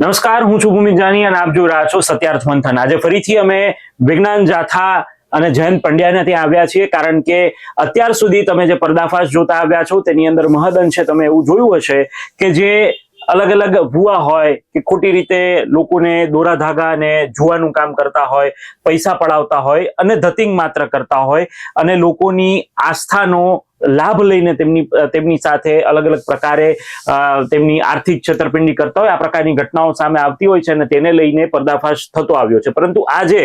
નમસ્કાર, હું છું ભૂમિ જાની અને આપ જો રહ્યા છો સત્યાર્થ મંથન. આજે ફરીથી અમે વિજ્ઞાન જાથા અને જયંત પંડ્યાને ત્યાં આવ્યા છીએ, કારણ કે અત્યાર સુધી તમે જે પર્દાફાશ જોતા આવ્યા છો, તેની અંદર મહદઅંશે તમે એવું જોયું હશે કે જે અલગ અલગ ભૂવા હોય, કે ખોટી રીતે લોકોને દોરા ધાગા અને જુવાનું કામ કરતા હોય, પૈસા પડાવતા હોય અને ધતિંગ માત્ર કરતા હોય, અને લોકોની આસ્થાનો લાભ લઈને તેમની તેમની સાથે અલગ અલગ પ્રકારે તેમની આર્થિક છેતરપિંડી કરતા હોય, આ પ્રકારની ઘટનાઓ સામે આવતી હોય છે અને તેને લઈને પર્દાફાશ થતો આવ્યો છે. પરંતુ આજે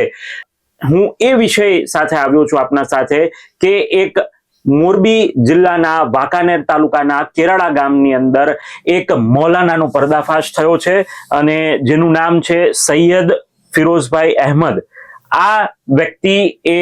હું એ વિષય સાથે આવ્યો છું આપના સાથે કે એક મોરબી જિલ્લાના વાંકાનેર તાલુકાના કેરાળા ગામની અંદર એક મૌલાનાનો પર્દાફાશ થયો છે અને જેનું નામ છે સૈયદ ફિરોઝભાઈ અહેમદ. આ વ્યક્તિ એ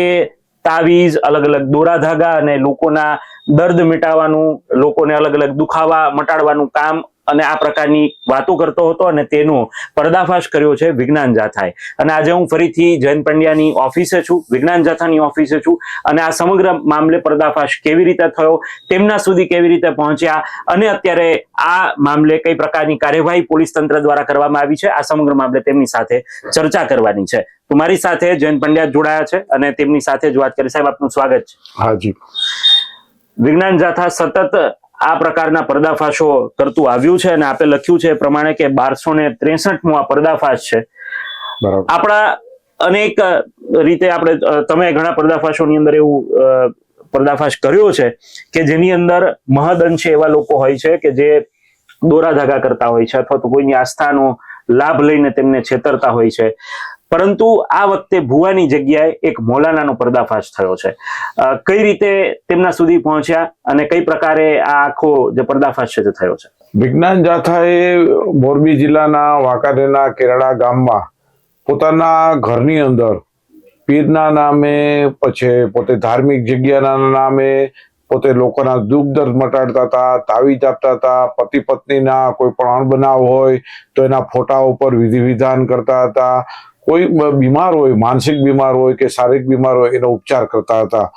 તાવીઝ અલગ અલગ દોરા ધાગા અને લોકોના દર્દ મિટાવવાનું, લોકોને અલગ અલગ દુખાવા મટાડવાનું કામ અને આ પ્રકારની વાતો કરતો હતો અને તેનો પર્દાફાશ કર્યો છે વિજ્ઞાન જાથાએ. અને આજે હું ફરીથી જયંત પંડ્યાની ઓફિસે છું, વિજ્ઞાન જાથાની ઓફિસે છું અને આ સમગ્ર મામલે પર્દાફાશ કેવી રીતે થયો, તેમના સુધી કેવી રીતે પહોંચ્યા અને અત્યારે આ મામલે કઈ પ્રકારની કાર્યવાહી પોલીસ તંત્ર દ્વારા કરવામાં આવી છે, આ સમગ્ર મામલે તેમની સાથે ચર્ચા કરવાની છે. તો મારી સાથે જયંત પંડ્યા જોડાયા છે અને તેમની સાથે જ વાત કરી. સાહેબ આપનું સ્વાગત છે. હાજી. વિજ્ઞાન જાથા સતત આ પ્રકારના પર્દાફાશો કરતું આવ્યું છે અને આપે લખ્યું છે એ પ્રમાણે કે બારસો ને ત્રેસઠમો આ પર્દાફાશ છે. આપણા અનેક રીતે આપણે તમે ઘણા પર્દાફાશોની અંદર એવું પર્દાફાશ કર્યો છે કે જેની અંદર મહદઅંશે એવા લોકો હોય છે કે જે દોરા ધાગા કરતા હોય છે અથવા તો કોઈની આસ્થાનો લાભ લઈને તેમને છેતરતા હોય છે. પરંતુ આ વખતે ભુવાની જગ્યાએ એક મોલાનાનો પર્દાફાશ થયો છે. કઈ રીતે તેમના સુધી પહોંચ્યા અને કઈ પ્રકારે આ આખો જે પર્દાફાશ છે તે થયો છે? વિજ્ઞાન જાથાએ મોરબી જિલ્લાના વાંકાનેરના કેરાળા ગામમાં પોતાના ઘરની અંદર પીરના નામે પછી પોતે ધાર્મિક જગ્યાના નામે પોતે લોકોના દુઃખ દર્દ મટાડતા હતા, તાવીજ આપતા હતા, પતિ પત્નીના કોઈ પણ અણબનાવ હોય તો એના ફોટા ઉપર વિધિ વિધાન કરતા હતા. કોઈ બીમાર હોય, માનસિક બીમાર હોય કે શારીરિક બીમાર હોય, એનો ઉપચાર કરતા હતા.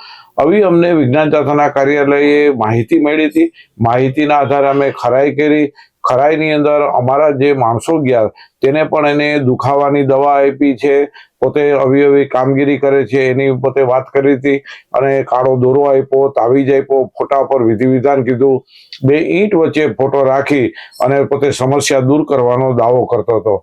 આવી અમને વિજ્ઞાન જાથાના કાર્યાલયે માહિતી મળી હતી. માહિતીના આધારે અમે ખરાઈ કરી. ખરાઈની અંદર અમારા જે માણસો ગયા, તેને પણ એને દુખાવાની દવા આપી છે. પોતે અવયવી કામગીરી કરે છે, એની પોતે વાત કરી હતી અને કાળો દોરો આપ્યો, તાવીજ આપ્યો, ફોટા પર વિધિ વિધાન કીધું. બે ઈંટ વચ્ચે ફોટો રાખી અને પોતે સમસ્યા દૂર કરવાનો દાવો કરતો હતો.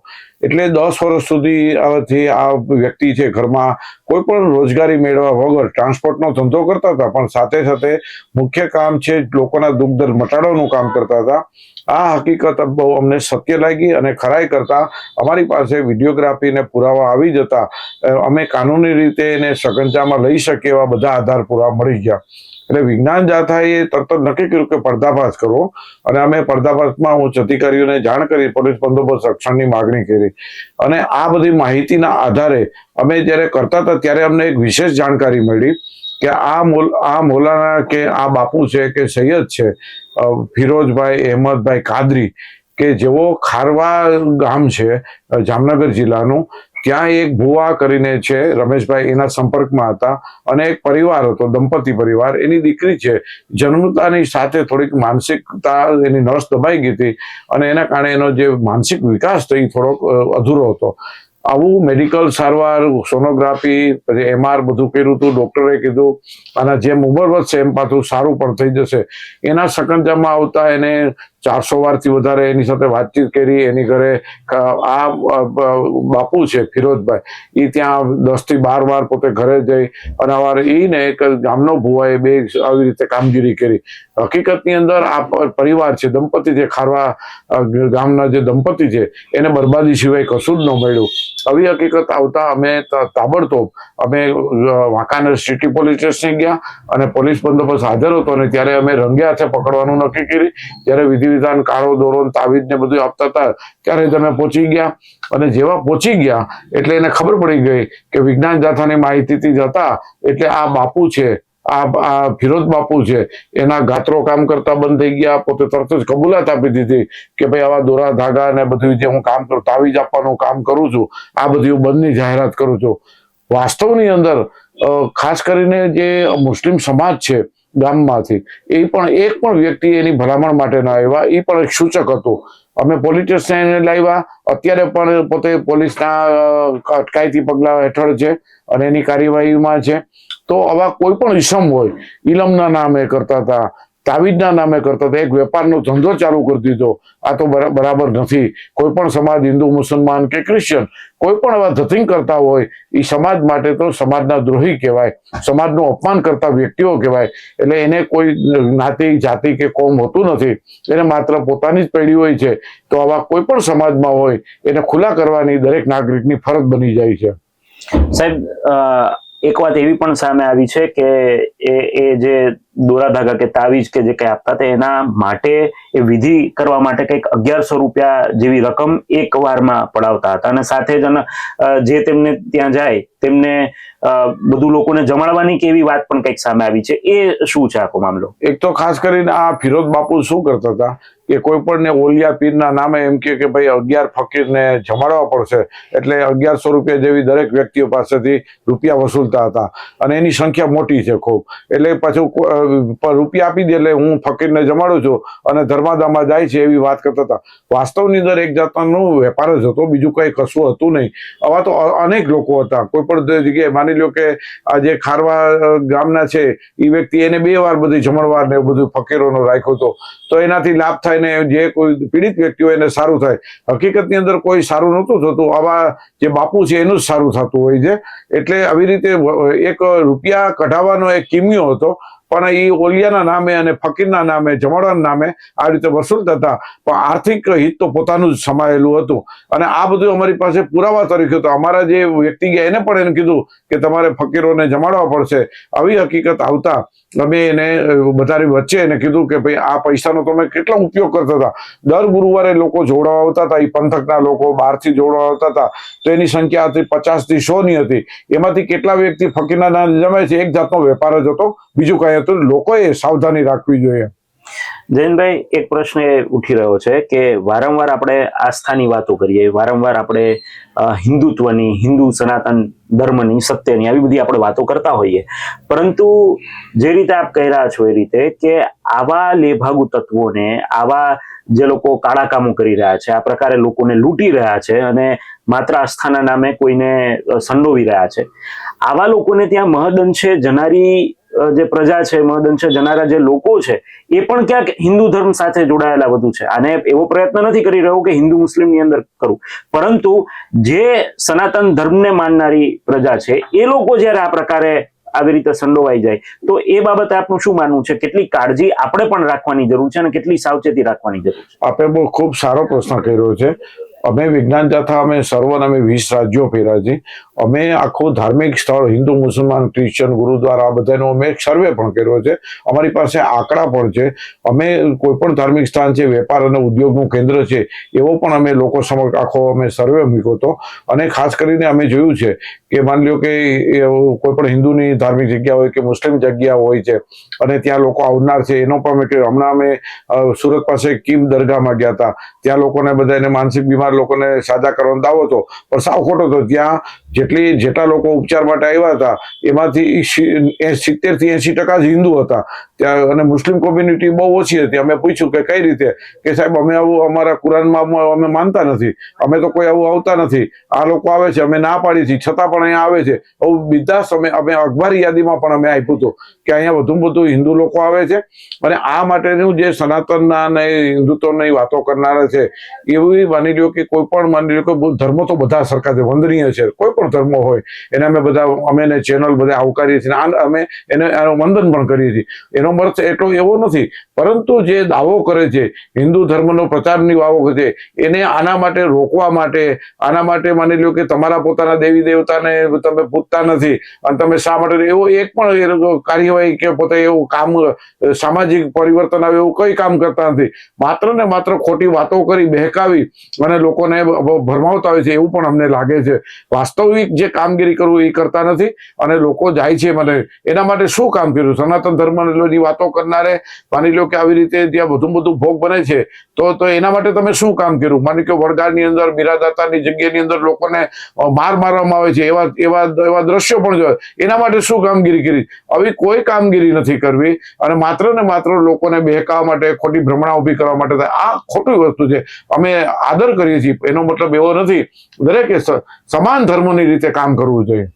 એટલે દસ વર્ષ સુધી આથી આ વ્યક્તિ છે ઘરમાં, કોઈ પણ રોજગારી મેળવવા વગર ટ્રાન્સપોર્ટનો ધંધો કરતા હતા, પણ સાથે સાથે મુખ્ય કામ છે લોકોના દુઃખ દર્દ મટાડવાનું કામ કરતા હતા. આ હકીકત બહુ અમને સત્ય લાગી અને ખરાઈ કરતા અમારી પાસે વિડીયોગ્રાફીને પુરાવા આવી જતા અમે કાનૂની રીતે એને સગંજામાં લઈ શકીએ એવા બધા આધાર પુરાવા મળી ગયા. એટલે વિજ્ઞાન જાથાએ તરત જ નક્કી કર્યું કે પર્દાફાશ કરવો અને અમે પર્દાફાશમાં ઉચ્ચ અધિકારીઓને જાણ કરી, પોલીસ બંદોબસ્ત રક્ષણની માગણી કરી. અને આ બધી માહિતીના આધારે અમે જ્યારે કરતા હતા ત્યારે અમને એક વિશેષ જાણકારી મળી કે આ મોલ, આ મોલાના કે આ બાપુ છે કે સૈયદ છે ફિરોજભાઈ, અહેમદભાઈ કાદરી કે જેઓ ખારવા ગામ છે, જામનગર જિલ્લાનું ત્યાં એક ભુવા કરીને છે, રમેશભાઈ એના સંપર્કમાં હતા, અને એક પરિવાર હતો, દંપતી પરિવાર. એની દીકરી છે. જન્મતાની સાથે થોડીક માનસિકતા એની નસ દબાઈ ગઈ હતી અને એના કારણે એનો જે માનસિક વિકાસ થઈ થોડોક અધૂરો હતો. આવું મેડિકલ સારવાર, સોનોગ્રાફી, પછી એમઆર બધું કર્યું હતું ડૉક્ટરે કીધું અને જેમ ઉંમર વધશે એમ પાછું સારું પણ થઈ જશે. એના સકંજામાં આવતા એને ચારસો વારથી વધારે એની સાથે વાતચીત કરી, એની ઘરે આ બાપુ છે, ફિરોજભાઈ એ ત્યાં દસથી બાર વાર પોતે ઘરે જઈ અને અવારે ઈ એક ગામનો ભુવાએ બે આવી રીતે કામગીરી કરી. હકીકતની અંદર આ પરિવાર છે, દંપતી છે ખારવા ગામના જે દંપતી છે, એને બરબાદી સિવાય કશું જ ન મળ્યું. આવી હકીકત આવતા અમે તાબડતોબ અમે વાંકાનેર સિટી પોલીસ સ્ટેશન ગયા અને પોલીસ બંદોબસ્ત હાજર હતો અને ત્યારે અમે રંગે હાથે પકડવાનું નક્કી કરી ત્યારે વિધિ વિધાન કાળો દોરો તાવીજ બધું આપતા હતા. ત્યારે તમે પહોંચી ગયા. અને જેવા પહોંચી ગયા, એટલે એને ખબર પડી ગઈ કે વિજ્ઞાન જાથાની માહિતીથી જ હતા એટલે આ બાપુ છે, આ ફિરોજ બાપુ છે, એના ગાત્રો કામ કરતા બંધ થઈ ગયા. પોતે તરત જ કબૂલાત આપી દીધી કે ભાઈ આવા દોરા, ધાગા ને બધું જે હું કામ કરું, તાવીજ આપવાનું કામ કરું છું, આ બધી હું બંધની જાહેરાત કરું છું. વાસ્તવની અંદર ખાસ કરીને જે મુસ્લિમ સમાજ છે ગામમાંથી. એ પણ એક પણ વ્યક્તિ એની ભલામણ માટે ના આવ્યા. એ પણ એક સૂચક હતું. અમે સ્ટેશન લાવ્યા. અત્યારે પણ પોતે પોલીસના અટકાયતી પગલા હેઠળ છે અને એની કાર્યવાહીમાં છે. તો આવા કોઈ પણ ઈસમ હોય ઇલમના નામે કરતા હતા તાવીજના નામે કરતા હતા. એક વેપારનો ધંધો ચાલુ કરી દીધો. આ તો બરા- બરાબર નથી. કોઈ પણ સમાજ, હિન્દુ, મુસલમાન કે ક્રિશ્ચિયન, કોઈ પણ આવા ધતિંગ કરતા હોય એ સમાજ માટે તો સમાજના દ્રોહી કહેવાય. સમાજનું અપમાન કરતા વ્યક્તિઓ કહેવાય. એટલે એને કોઈ જ્ઞાતિ જાતિ કે કોમ હોતું નથી. એને માત્ર પોતાની જ પેઢી હોય છે. તો આવા કોઈ પણ સમાજમાં હોય, એને ખુલ્લા કરવાની દરેક નાગરિકની ફરજ બની જાય છે. સાહેબ એક વાત એવી પણ સામે આવી છે કે એ જે દોરા ધાગા કે તાવીજ કે જે કઈ આપતા હતા, એના માટે એ વિધિ કરવા માટે કંઈક અગિયારસો રૂપિયા જેવી રકમ એક વારમાં પડાવતા હતા. અને સાથે જ જે તેમને ત્યાં જાય, તેમને બધું લોકોને જમાડવાની કે એવી વાત પણ કંઈક સામે આવી છે, એ શું છે આખો મામલો? એક તો ખાસ કરીને આ ફિરોજ બાપુ શું કરતા હતા કે કોઈ પણ ને ઓલિયા પીરના નામે એમ કે કે ભાઈ અગિયાર ફકીરને જમાડવા પડશે, એટલે અગિયારસો રૂપિયા જેવી દરેક વ્યક્તિઓ પાસેથી રૂપિયા વસૂલતા હતા. અને એની સંખ્યા મોટી છે ખૂબ. એટલે પાછું રૂપિયા આપી દે એટલે હું ફકીરને જમાડું છું અને ધર્માદામાં જાય છે એવી વાત કરતા હતા. વાસ્તવની અંદર એક જાતનો વેપાર જ હતો, બીજું કંઈ કશું હતું નહીં. આવા તો અનેક લોકો હતા. કોઈ પણ જગ્યાએ માની લો કે આ જે ખારવા ગામના છે એ વ્યક્તિ એને બે વાર બધી જમણવાર ને બધું ફકીરોનો રાખ્યો હતો. તો એનાથી લાભ થાય ને જે કોઈ પીડિત વ્યક્તિ હોય એને સારું થાય. હકીકતની અંદર કોઈ સારું નહોતું થતું. આવા જે બાપુ છે એનું જ સારું થતું હોય છે. એટલે આવી રીતે એક રૂપિયા કઢાવવાનો એક કિમિયો હતો. પણ એ ઓલિયાના નામે અને ફકીરના નામે જમાડવાના નામે આ રીતે વસૂલતા હતા પણ આર્થિક હિત તો પોતાનું જ સમાયેલું હતું. અને આ બધું અમારી પાસે પુરાવા તરીકે હતો. અમારા જે વ્યક્તિ ગયા, એને પણ એને કીધું કે તમારે ફકીરોને જમાડવા પડશે. આવી હકીકત આવતા અમે એને બધાની વચ્ચે એને કીધું કે ભાઈ, આ પૈસાનો તમે કેટલો ઉપયોગ કરતા હતા? દર ગુરુવારે લોકો જોડવા આવતા હતા. એ પંથકના લોકો બહારથી જોડવા આવતા હતા. તો એની સંખ્યા હતી પચાસથી સો હતી. એમાંથી કેટલા વ્યક્તિ ફકીરના નામ જમાય છે? એક જાતનો વેપાર જ હતો. બીજું કઈ હતું લોકોએ સાવધાની રાખવી જોઈએ. જયંતભાઈ એક પ્રશ્ન એ ઉઠી રહ્યો છે કે વારંવાર આપણે આસ્થાની વાતો કરીએ વારંવાર આપણે હિન્દુત્વની હિન્દુ સનાતન ધર્મની સત્યની આવી બધી આપણે વાતો કરતા હોઈએ. પરંતુ જે રીતે આપ કહી રહ્યા છો એ રીતે કે આવા લેભાગુ તત્વોને આવા જે લોકો કાળા કામો કરી રહ્યા છે આ પ્રકારે લોકોને લૂંટી રહ્યા છે અને માત્ર આસ્થાના નામે કોઈને સંડોવી રહ્યા છે. આવા લોકોને ત્યાં મહદઅંશે જનારી અ, જે પ્રજા છે, મહદઅંશે જનારા જે લોકો છે, એ પણ ક્યાંક હિન્દુ ધર્મ સાથે જોડાયેલા વધુ છે. અને એવો પ્રયત્ન નથી કરી રહ્યો કે હિન્દુ મુસ્લિમની અંદર કરું. પરંતુ જે સનાતન ધર્મને માનનારી પ્રજા છે, એ લોકો જ્યારે આ પ્રકારે આવી રીતે સંડોવાઈ જાય, તો એ બાબતે આપનું શું માનવું છે? કેટલી કાળજી આપણે પણ રાખવાની જરૂર છે અને કેટલી સાવચેતી રાખવાની જરૂર છે? આપે બહુ ખૂબ સારો પ્રશ્ન કર્યો છે. અમે વિજ્ઞાન જાથા, અમે સર્વન, અમે વીસ રાજ્યો ફેર્યા છે અમે આખું ધાર્મિક સ્થળ, હિન્દુ, મુસલમાન ક્રિશ્ચન ગુરુદ્વારા, આ બધાનો અમે સર્વે પણ કર્યો છે. અમારી પાસે આંકડા પણ છે. અમે કોઈ પણ ધાર્મિક સ્થાન છે, વેપાર અને ઉદ્યોગનું કેન્દ્ર છે, એવો પણ અમે લોકો સમક્ષ આખો અમે સર્વે મૂક્યો હતો. અને ખાસ કરીને અમે જોયું છે કે માની લો કે કોઈ પણ હિન્દુની ધાર્મિક જગ્યા હોય કે મુસ્લિમ જગ્યા હોય છે, અને ત્યાં લોકો આવનાર છે, એનો પણ અમે હમણાં અમે સુરત પાસે કિમ દરગાહમાં ગયા હતા. ત્યાં લોકોને બધાને માનસિક બીમાર લોકોને સાજા કરવાનો દાવો હતો. પણ સાવ ખોટો હતો. ત્યાં જેટલી જેટલા લોકો ઉપચાર માટે આવ્યા હતા, એમાંથી સિત્તેરથી એસી ટકા જ હિન્દુ હતા. ત્યાં અને મુસ્લિમ કોમ્યુનિટી બહુ ઓછી હતી. અમે પૂછ્યું કે કઈ રીતે? કે સાહેબ, અમે આવું અમારા કુરાનમાં અમે- માનતા નથી. અમે તો કોઈ આવું આવતા નથી. આ લોકો આવે છે, અમે ના પાડી છીએ. છતાં પણ અહીંયા આવે છે. આવું બીજા અમે અમે અખબારી યાદીમાં પણ અમે આપ્યું હતું કે અહીંયા વધુ વધુ હિન્દુ લોકો આવે છે. અને આ માટેનું જે સનાતનના અને હિન્દુત્વની વાતો કરનારા છે, એવી માની લ્યો કે કોઈ પણ માની લ્યો કે ધર્મો તો બધા સરખા છે, વંદનીય છે. કોઈ પણ ધર્મ હોય. એને અમે બધા, અમે ચેનલ બધા આવકારીએ છીએ અમે એને વંદન પણ કરીએ છીએ. એનો અર્થ એટલો એવો નથી. પરંતુ જે દાવો કરે છે, હિન્દુ ધર્મનો પ્રચારની વાવો કરે છે, એને આના માટે રોકવા માટે, આના માટે માની લો કે તમારા પોતાના દેવી દેવતાને તમે પૂછતા નથી અને તમે શા માટે એવો એક પણ કાર્યવાહી કે પોતે એવું કામ, સામાજિક પરિવર્તન આવે એવું કઈ કામ કરતા નથી. માત્ર ને માત્ર ખોટી વાતો કરી, બહેકાવી અને લોકોને ભરમાવતા હોય છે એવું પણ અમને લાગે છે. વાસ્તવિક વાસ્તવિક જે કામગીરી કરવું એ કરતા નથી અને લોકો જાય છે મને. એના માટે શું કામ કર્યું? સનાતન ધર્મની વાતો કરનારે માની લો કે આવી રીતે ત્યાં બધું બધું ભોગ બને છે. તો તો એના માટે તમે શું કામ કર્યું? માની કે વડગાડની અંદર, બિરાદાતાની જગ્યાની અંદર લોકોને માર મારવામાં આવે છે. એવા એવા એવા દ્રશ્યો પણ જોયા. એના માટે શું કામગીરી કરી? આવી કોઈ કામગીરી નથી કરવી અને માત્ર ને માત્ર લોકોને બહેકાવા માટે, ખોટી ભ્રમણા ઊભી કરવા માટે આ ખોટી વસ્તુ છે. અમે આદર કરીએ છીએ. એનો મતલબ એવો નથી. દરેકે સમાન ધર્મની રીતે કામ કરવું જોઈએ?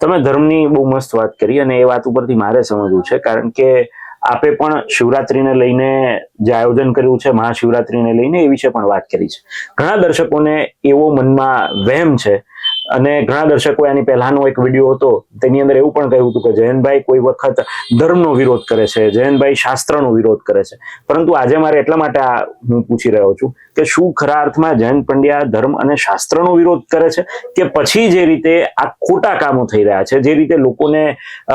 તમે ધર્મની બહુ મસ્ત વાત કરી અને એ વાત ઉપરથી મારે સમજવું છે, કારણ કે આપે પણ શિવરાત્રીને લઈને જે આયોજન કર્યું છે, મહાશિવરાત્રીને લઈને એ વિશે પણ વાત કરી છે. ઘણા દર્શકોને એવો મનમાં વહેમ છે અને ઘણા દર્શકો એની પહેલાનો એક વીડિયો હતો, તેની અંદર એવું પણ કહ્યું હતું કે જયંતભાઈ કોઈ વખત ધર્મનો વિરોધ કરે છે, જયંતભાઈ શાસ્ત્રનો વિરોધ કરે છે. પરંતુ આજે મારે એટલા માટે આ હું પૂછી રહ્યો છું કે શું ખરા અર્થમાં જયંત પંડ્યા ધર્મ અને શાસ્ત્રનો વિરોધ કરે છે કે પછી જે રીતે આ ખોટા કામો થઈ રહ્યા છે, જે રીતે લોકોને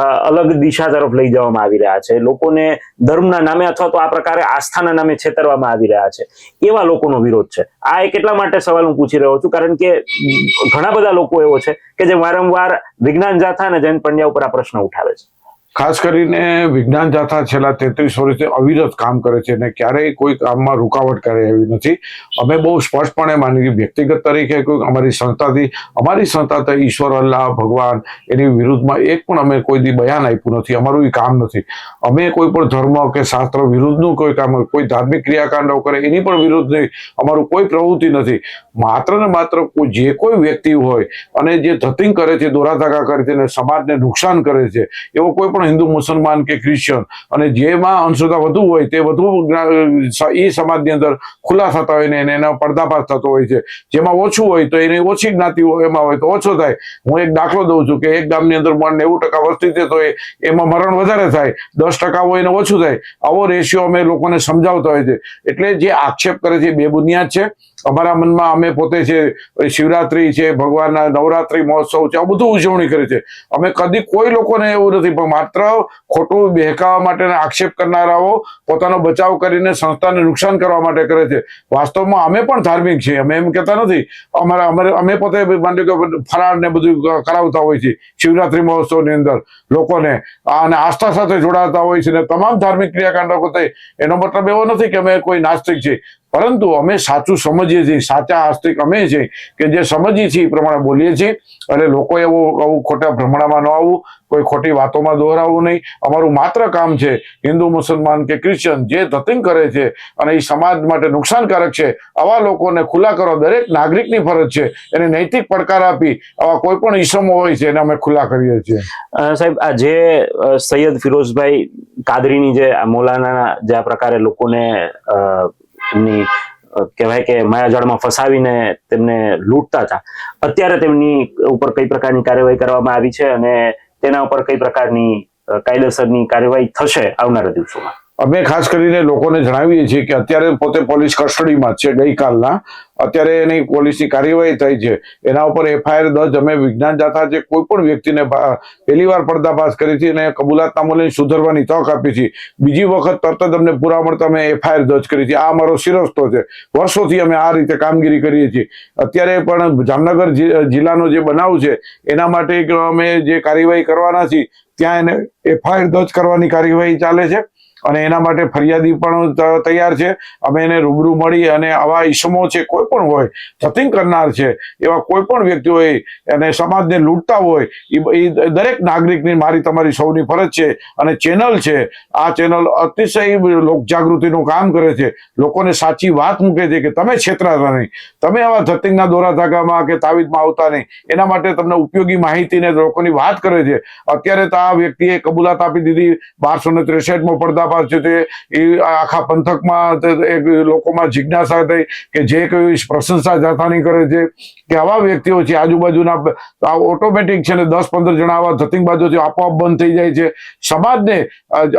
અલગ દિશા તરફ લઈ જવામાં આવી રહ્યા છે, લોકોને ધર્મના નામે અથવા તો આ પ્રકારે આસ્થાના નામે છેતરવામાં આવી રહ્યા છે, એવા લોકોનો વિરોધ છે. આ એક એટલા માટે સવાલ હું પૂછી રહ્યો છું? કારણ કે ઘણા બધા લોકો એવો છે કે જે વારંવાર વિજ્ઞાન જાથા અને જયંત પંડ્યા ઉપર આ પ્રશ્ન ઉઠાવે છે. ખાસ કરીને વિજ્ઞાન જાથા છેલ્લા તેત્રીસ વર્ષથી અવિરત કામ કરે છે અને ક્યારેય કોઈ કામમાં રૂકાવટ કરે એવી નથી. અમે બહુ સ્પષ્ટપણે માની કે વ્યક્તિગત તરીકે કોઈ અમારી સંસ્થાથી, અમારી સંસ્થા તો ઈશ્વર, અલ્લાહ, ભગવાન એની વિરુદ્ધમાં એક પણ અમે કોઈ દી બયાન આપ્યું નથી. અમારું એ કામ નથી. અમે કોઈ પણ ધર્મ કે શાસ્ત્ર વિરુદ્ધનું કોઈ કામ, કોઈ ધાર્મિક ક્રિયાકાંડો કરે એની પણ વિરુદ્ધ નહીં. અમારું કોઈ પ્રવૃત્તિ નથી. માત્ર ને માત્ર જે કોઈ વ્યક્તિ હોય અને જે ધતિંગ કરે છે દોરાધાગા કરે છે અને સમાજને નુકસાન કરે છે, એવો કોઈ પણ હિન્દુ, મુસલમાન કે ક્રિશ્ચિયન અને જેમાં અંશતા વધુ હોય તે વધુ એ સમાજની અંદર ખુલ્લા થતા હોય ને એને, એનો પડદાફાશ થતો હોય છે. જેમાં ઓછું હોય તો એની ઓછી જ્ઞાતિ હોય, એમાં હોય તો ઓછો થાય. હું એક દાખલો દઉં છું કે એક ગામની અંદર નેવું ટકા વસ્તી છે તો એમાં મરણ વધારે થાય. દસ ટકા હોય એને ઓછું થાય. આવો રેશિયો અમે લોકોને સમજાવતા હોય છે. એટલે જે આક્ષેપ કરે છે એ બેબુનિયાદ છે. અમારા મનમાં અમે પોતે છે શિવરાત્રી છે, ભગવાનના નવરાત્રી મહોત્સવ છે, આ બધું ઉજવણી કરે છે. અમે કદી કોઈ લોકોને એવું નથી, પણ માત્ર ખોટું બહેકાવા માટેના આક્ષેપ કરનારાઓ પોતાનો બચાવ કરીને સંસ્થાને નુકસાન કરવા માટે કરે છે. વાસ્તવમાં અમે પણ ધાર્મિક છીએ. અમે એમ કહેતા નથી. અમારા અમારે અમે પોતે માની કે ફરાળ ને બધું કરાવતા હોય છે શિવરાત્રી મહોત્સવની અંદર. લોકોને અને આસ્થા સાથે જોડાતા હોય છે ને તમામ ધાર્મિક ક્રિયાકાંડો પોતે. એનો મતલબ એવો નથી કે અમે કોઈ નાસ્તિક છીએ. પરંતુ અમે સાચું સમજીએ છીએ, સાચા આસ્તિક અમે છે કે જે સમજીએ છીએ એ પ્રમાણે બોલીએ છીએ. એટલે લોકો એવું, આવું ખોટા ભ્રમણામાં ન આવવું, કોઈ ખોટી વાતોમાં દોહરાવવું નહીં. અમારું માત્ર કામ છે હિન્દુ, મુસલમાન કે ક્રિશ્ચિયન જે ધતિંગ કરે છે અને એ સમાજ માટે નુકસાનકારક છે, આવા લોકોને ખુલ્લા કરવા દરેક નાગરિકની ફરજ છે, એને નૈતિક પડકાર આપી આવા કોઈ પણ ઈસમો હોય છે એને અમે ખુલ્લા કરીએ છીએ. સાહેબ, આ જે સૈયદ ફિરોઝભાઈ કાદરીની જે આ મૌલાનાના જે આ પ્રકારે લોકોને એમની કહેવાય કે માયાજાળમાં ફસાવીને તેમને લૂંટતા હતા. અત્યારે તેમની ઉપર કઈ પ્રકારની કાર્યવાહી કરવામાં આવી છે અને તેના ઉપર કઈ પ્રકારની કાયદેસરની કાર્યવાહી થશે આવનારા દિવસોમાં? અમે ખાસ કરીને લોકોને જણાવીએ છીએ કે અત્યારે પોતે પોલીસ કસ્ટડીમાં છે ગઈકાલના. અત્યારે એની પોલીસની કાર્યવાહી થઈ છે. એના ઉપર એફઆઈઆર દર્જ. અમે વિજ્ઞાન જાથા જે કોઈ પણ વ્યક્તિને પહેલીવાર પહેલી વાર પર્દાફાશ કરી હતી અને કબૂલાતનામું લઈને સુધરવાની તક આપી છે બીજી વખત તરત જ અમને પૂરા મળતા અમે એફઆઈઆર દર્જ કરી છે આ અમારો શિરસ્તો છે. વર્ષોથી અમે આ રીતે કામગીરી કરીએ છીએ. અત્યારે પણ જામનગર જિલ્લાનો જે બનાવ છે, એના માટે અમે જે કાર્યવાહી કરવાના છીએ, ત્યાં એને એફઆઈઆર દર્જ કરવાની કાર્યવાહી ચાલે છે. અને એના માટે ફરિયાદી પણ તૈયાર છે. અમે એને રૂબરૂ મળી અને આવા ઈસમો છે, કોઈ પણ હોય, જતિંગ કરનાર છે, એવા કોઈ પણ વ્યક્તિ હોય અને સમાજને લૂંટતા હોય એ દરેક નાગરિકની મારી તમારી સૌની ફરજ છે અને ચેનલ છે. આ ચેનલ અતિશય લોક જાગૃતિનું કામ કરે છે. લોકોને સાચી વાત મૂકે છે કે તમે છેતરાતા નહીં. તમે આવા ધતિંગના દોરા ધાગામાં કે તાવીદમાં આવતા નહીં. એના માટે તમને ઉપયોગી માહિતીને લોકોની વાત કરે છે. અત્યારે તો આ વ્યક્તિએ કબૂલાત આપી દીધી બારસો ને ત્રેસઠમો પર્દાફાશ છે તે આખા પંથકમાં એક લોકોમાં જિજ્ઞાસા થઈ કે જે કોઈ પ્રશંસા જાથાની કરે છે કે આવા વ્યક્તિઓ છે આજુબાજુના ઓટોમેટિક છે ને દસ પંદર જણા આવા ધતિંગબાજો આપોઆપ બંધ થઈ જાય છે. સમાજને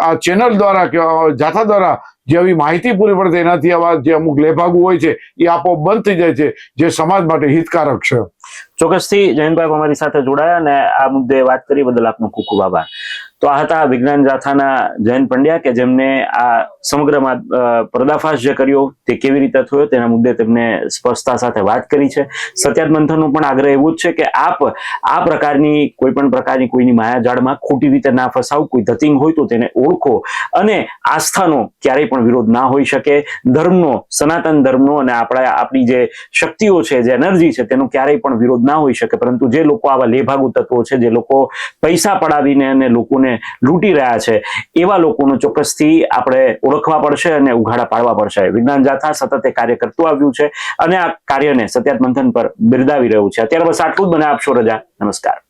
આ ચેનલ દ્વારા કે જાથા દ્વારા જે આવી માહિતી પૂરી પડે એનાથી આવા જે અમુક લેભાગુ હોય છે એ આપોઆપ બંધ થઈ જાય છે જે સમાજ માટે હિતકારક છે. ચોક્કસથી જયંતભાઈ અમારી સાથે જોડાયા અને આ મુદ્દે વાત કરી બદલ આપનો ખૂબ ખૂબ આભાર. તો આ હતા વિજ્ઞાન જાથાના જયંત પંડ્યા કે જેમને આ સમગ્ર પર્દાફાશ જે કર્યો તે કેવી રીતે થયો તેના મુદ્દે તેમને સ્પષ્ટતા સાથે વાત કરી છે. સત્યાત મંથનનો પણ આગ્રહ એવું જ છે કે આપ, આ પ્રકારની કોઈ પણ પ્રકારની કોઈની માયાજાળમાં ખોટી રીતે ના ફસાવ, કોઈ ધતિંગ હોય તો તેને ઓળખો અને આસ્થાનો ક્યારેય પણ વિરોધ ના હોઈ શકે. ધર્મનો, સનાતન ધર્મનો અને આપણા, આપણી જે શક્તિઓ છે, જે એનર્જી છે તેનો ક્યારેય પણ વિરોધ ના હોઈ શકે. પરંતુ જે લોકો આવા લેભાગુ તત્વો છે, જે લોકો પૈસા પડાવીને અને લોકોને લૂંટી રહ્યા છે. એવા લોકોનું ચોક્કસથી આપણે ઓળખવા પડશે અને ઉઘાડા પાડવા પડશે. વિજ્ઞાન જાથા સતત કાર્ય કરતું આવ્યું છે અને આ કાર્યને સત્યાત મંથન પર બિરદાવી રહ્યું છે. અત્યારે બસ આટલું જ મને આપશો રજા. નમસ્કાર.